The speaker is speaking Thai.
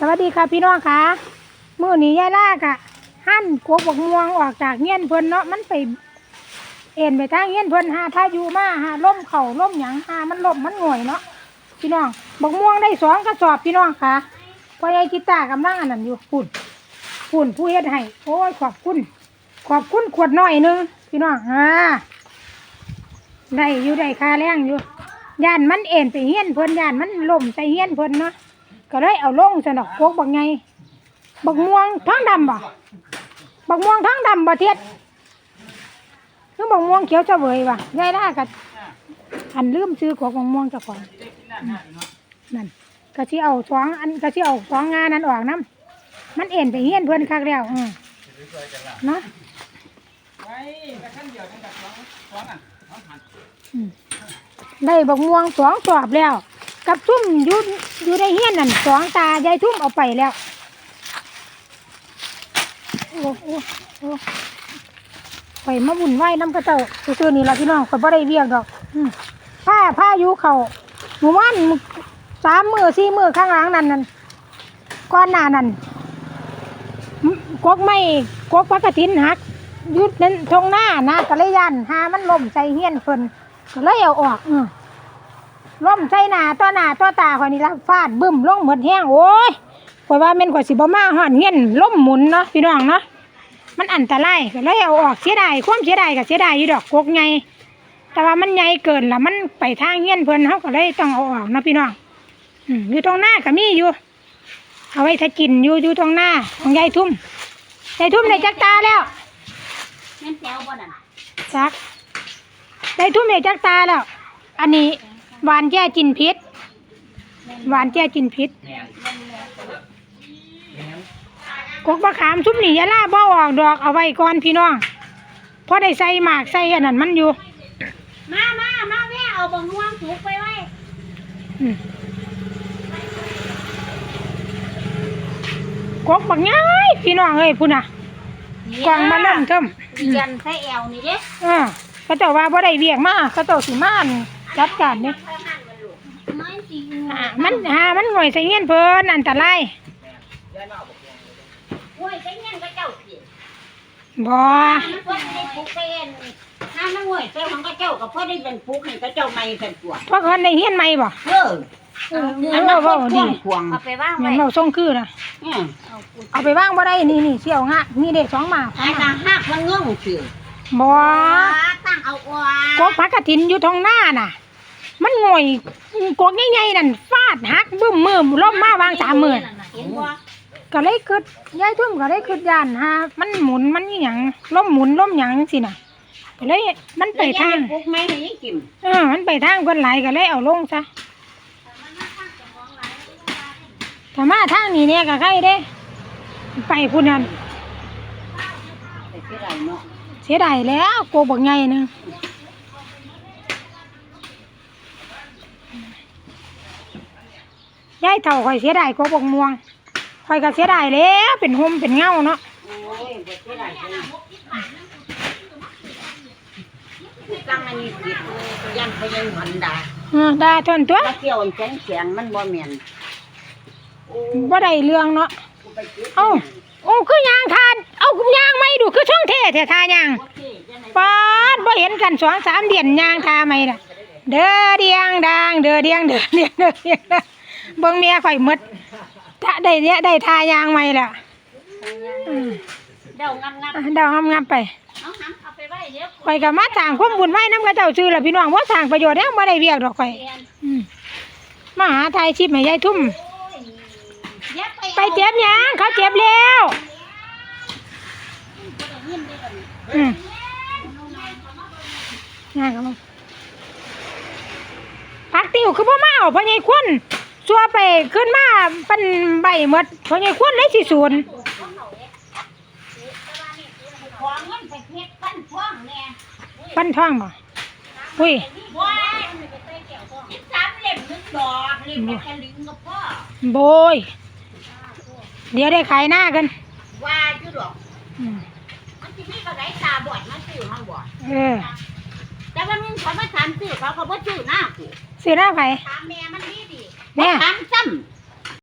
สวัสดีค่ะพี่น้องค่ะมื้อนี้ยายลากะหั่นกวกบกม่วงออกจากเงี้ยนเพิ่นเนาะมันไปเอ็นไปทางเงี้ยนเพิ่นหาพายุมาหาล่มเข่าล่มหยังหามันล่มมันหง่อยเนาะพี่น้องบกม่วงได้สองกระสอบพี่น้องค่ะพ่อยายกีตากำลังอันนั้นอยู่ปุ่นปุ่นผู้เฮ็ดให้โอ้ยขอบคุณ ขอบคุณขวดน้อยหนึงพี่น้องอ่าได้อยู่ได้คาแรงอยู่ย่านมันเอ็นไปเฮียนเพิ่นย่านมันล่มใส่เฮียนเพิ่นเนาะ ก็เลยเอาลงซะดอกพวกบักไงบักม่วงทั้งดำบ่บักม่วงทั้งดำบ่เทียดคือบักม่วงเขียวเฉวยว่ยายล่ากับอันลืมซื้อของบักม่วงเจ้าของนั่นก็สิเอาสองอันก็สิเอาสองงานนั้นออกน้ำมันเอ็นไปเฮี้ยนเพิ่อนคักแล้วอือเนาะไว้แต่ขั้นเดียวนี่กับสองสองอันสองหันอืมได้บักม่วงสองสอบแล้ว กับทุ่มอยู่อยู่ในเฮี้ยนนั่นสองตายายทุ่มเอาไปแล้วโอ้โอ้โอ้ไปมาบุญไหวน้ำกระเจ้าซื่อๆนี่ละพี่น้องข่อยบ่ได้เวียกดอกอืมผ้าผ้าอยู่เขาหมู่บ้านสามมือสี่มือข้างหลังนั่นนั่นก้อนหน้านั่นกกไม่กกพักกระถินหักยุดนั้นทงหน้านะกะเลยยันหามันล่มใส่เฮี้ยนเพิ่นก็เลยเอาออกอือ ล่มใส่หน้าต่อหน้าต่อตาข่อยนี่ละฟาดบึ้มลงหมดแห้งโอ้ยข่อยว่าแม่นข่อยสิบ่มาฮอดเฮียนล่มหมุนเนาะพี่น้องเนาะมันอันตรายก็เลยเอาออกเสียดายความเสียดายก็เสียดายอยู่ดอกกกใหญ่แต่ว่ามันใหญ่เกินละมันไปทางเฮียนเพิ่นเฮาก็เลยต้องเอาออกเนาะพี่น้องอืมอยู่ตรงหน้าก็มีอยู่ เอาไว้ถ้ากินอยู่อยู่ตรงหน้าของยายทุ่มยายทุ่มได้จักตาแล้วแม่นแจ๋วบ่นั่นจักได้ทุ่มเอกจักตาแล้ว อันนี้ หวานแก้กินพิษหวานแก้กินพิษแม่นแม่นกกมะขามทุ่มนี่อยาล่าบ่ออกดอกเอาไว้ก่อนพี่น้องเพราะได้ใส่หมากใส่อันนั้นมันอยู่มามามาแม่เอาบังม่วงสุกไปไว้อืมกกบักง่ายพี่น้องเอ้ยพุ่นน่ะกองมาเริ่มเทิมยันใส่แอวนี่เด้เออเขาเจ้าว่าบ่ได้เวียกมาเขาเจ้าสิมาอั่น จัดการนี่ไม่สิอ่ามันหามันหน่วยใส่เงี้ยนเพิ่นอันตรายโอ้ยใส่เงี้ยก็เจ้าสิบ่มันพอได้ปลูกไปเองถ้ามันห่วยใส่ของก็เจ้าก็พอได้เป็นปลูกให้ก็เจ้าใหม่เป็นตัวเพราะคนในเฮียนใหม่บ่เออเออเออเว้าดีควงเอาไปว่างแม่ไว้นเว้าส่งคือนะอืมเอาไปวางบ่ได้นี่นี่เสี่ยวงะมีเด็กสองหมาไอ้ตาหักมันงงสิบ่ตั้งเอาอวกกพักกะถินอยู่ทางหน้าน่ะ มันง่อยกกใหญ่ๆนั่นฟาดหักบึ้มมือล้มมาวางสามมือเห็นบ่ก็เลยคิดยายทุ่มก็เลยคิดย่านหามันหมุนมันอีหยังล้มหมุนล้มหยังสิน่ะก็เลยมันไปทางปลูกไม่ให้ยังกินเออมันไปทางคนหลายก็เลยเอาลงซะถ้ามาทางนี้เนี่ยก็ใครเด้ ไปพุ่นนั่นแต่ที่ไรเนาะเสียดายแล้วโกบักไงหนึง ยายเท่าข่อยเสียดายโกบักม่วงข่อยก็เสียดายแล้วเป็นห่มเป็นเงาเนาะโอ้ยบ่ที่ไรเลยตั้งอันนี้ผิดเลยยันไปยังหันดาเออได้ทนตัวถ้าเกี่ยวอันแข็งแข็งมันบ่แม่นบ่ได้เรื่องเนาะเอ้าโอ้คือยางทานเอายางไม่ดูคือช่องเท่แท้ทายางโอเคจังได๋ปาดบ่เห็นกันสองสามเดือนยางทาไหมล่ะเด้อเดียงดังเด้อเดียงเด้อเดียงเด้อเดียง เด้อเบิ่งเมียข่อยหมดถ้าได้เนี่ยได้ทายางไหมล่ะอืมเดางับงับอะเดางามๆไปเอาหำเอาไปไว้เดี๋ยวข่อยก็มาสร้างความบุญไว้นำกับเจ้าชื่อล่ะพี่น้องบ่สร้างประโยชน์แล้วบ่ได้เวียกดอกข่อย เรียนอืมมาหาทายชิปให้ยายทุ่ม เดี๋ยวไปไปเจ็บหยังเขาเจ็บแล้วอืมง่ายครับผมพักติวคือพ่อมาเอาพ่อใหญ่ควน ชัวไปขึ้นมาเป็นใบหมดพ่อใหญ่ควนเลยสิศูนย์ขอเงินไปเฮ็ดปั้นท่องแน่ปั้นท่องบ่อุ้ยว้ายสิบสามเล่มหนึงดอกเล่มละแค่ลิงก็พอโบยเดี๋ยวได้ขายหน้ากันว่าอยู่ดอกอืมมันสิมีกระไรตาบอดมาซื้อมาบ่เออแต่ว่ามึงเขามาถามซื้อเขาก็บ่ซื้อหน้ากูซื้อหน้าไผถามแม่มันดี ดีแม่ถามซ้